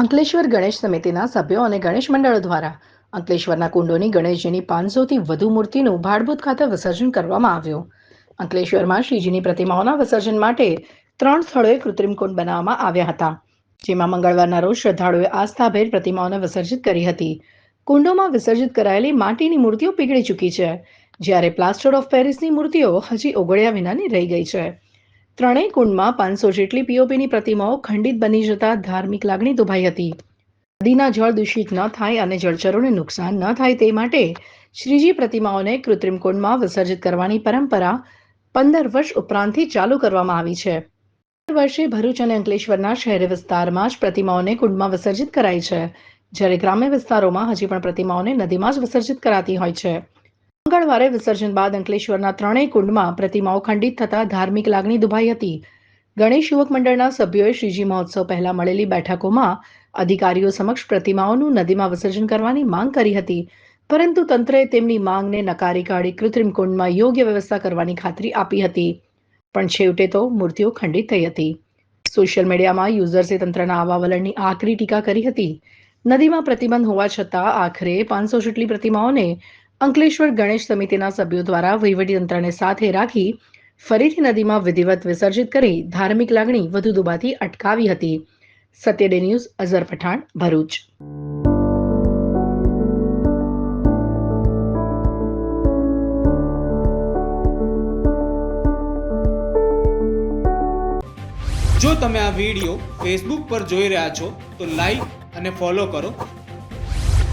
અંકલેશ્વર ગણેશ સમિતિના સભ્યો અને ગણેશ મંડળો દ્વારા અંકલેશ્વરના કુંડોની ગણેશજીની પાંચસોથી વધુ મૂર્તિનું ભાડભૂત ખાતે વિસર્જન કરવામાં આવ્યું. અંકલેશ્વરમાં શ્રીજીની પ્રતિમાઓના વિસર્જન માટે ત્રણ સ્થળોએ કૃત્રિમ કુંડ બનાવવામાં આવ્યા હતા, જેમાં મંગળવારના રોજ શ્રદ્ધાળુએ આસ્થાભેર પ્રતિમાઓને વિસર્જિત કરી હતી. કુંડોમાં વિસર્જિત કરાયેલી માટીની મૂર્તિઓ પીગળી ચૂકી છે, જ્યારે પ્લાસ્ટર ઓફ પેરિસની મૂર્તિઓ હજી ઓગળ્યા વિનાની રહી ગઈ છે. ત્રણેય કુંડમાં પાંચસો જેટલી પીઓપીની પ્રતિમાઓ ખંડિત બની જતા ધાર્મિક લાગણી દુભાઈ હતી. નદીના જળ દૂષિત ન થાય અને જળચરોને નુકસાન ન થાય તે માટે શ્રીજી પ્રતિમાઓને કૃત્રિમ કુંડમાં વિસર્જિત કરવાની પરંપરા પંદર વર્ષ ઉપરાંતથી ચાલુ કરવામાં આવી છે. દર વર્ષે ભરૂચ અને અંકલેશ્વરના શહેરી વિસ્તારમાં જ પ્રતિમાઓને કુંડમાં વિસર્જિત કરાય છે. જ્યારે ગ્રામ્ય વિસ્તારોમાં હજી પણ પ્રતિમાઓને નદીમાં જ વિસર્જિત કરાતી હોય છે. મંગળવારે વિસર્જન બાદ અંકલેશ્વરના ત્રણેય કુંડમાં પ્રતિમાઓ ખંડિત થતા ધાર્મિક લાગણી દુભાઈ હતી. ગણેશ યુવક મંડળના સભ્યોએ શ્રીજી મહોત્સવ પહેલા મળેલી બેઠકોમાં અધિકારીઓ સમક્ષ પ્રતિમાઓનું નદીમાં વિસર્જન કરવાની માંગ કરી હતી. પરંતુ તંત્રએ તેમની માંગને નકારી કાઢી કૃત્રિમ કુંડમાં યોગ્ય વ્યવસ્થા કરવાની ખાતરી આપી હતી. પણ છેવટે તો મૂર્તિઓ ખંડિત થઈ હતી. સોશિયલ મીડિયામાં યુઝર્સે તંત્રના આવા વલણની આકરી ટીકા કરી હતી. નદીમાં પ્રતિબંધ હોવા છતાં આખરે પાંચસો જેટલી પ્રતિમાઓને અંકલેશ્વર ગણેશ સમિતિના સભ્યો દ્વારા વહીવટીતંત્રને સાથે રાખી ફરીથી નદીમાં વિધિવત વિસર્જિત કરી ધાર્મિક લાગણી વધુ દુબાથી અટકાવી હતી. Satya day news Azhar Pathan, Bharuch. જો તમે આ વીડિયો ફેસબુક પર જોઈ રહ્યા છો, તો લાઈક અને ફોલો કરો.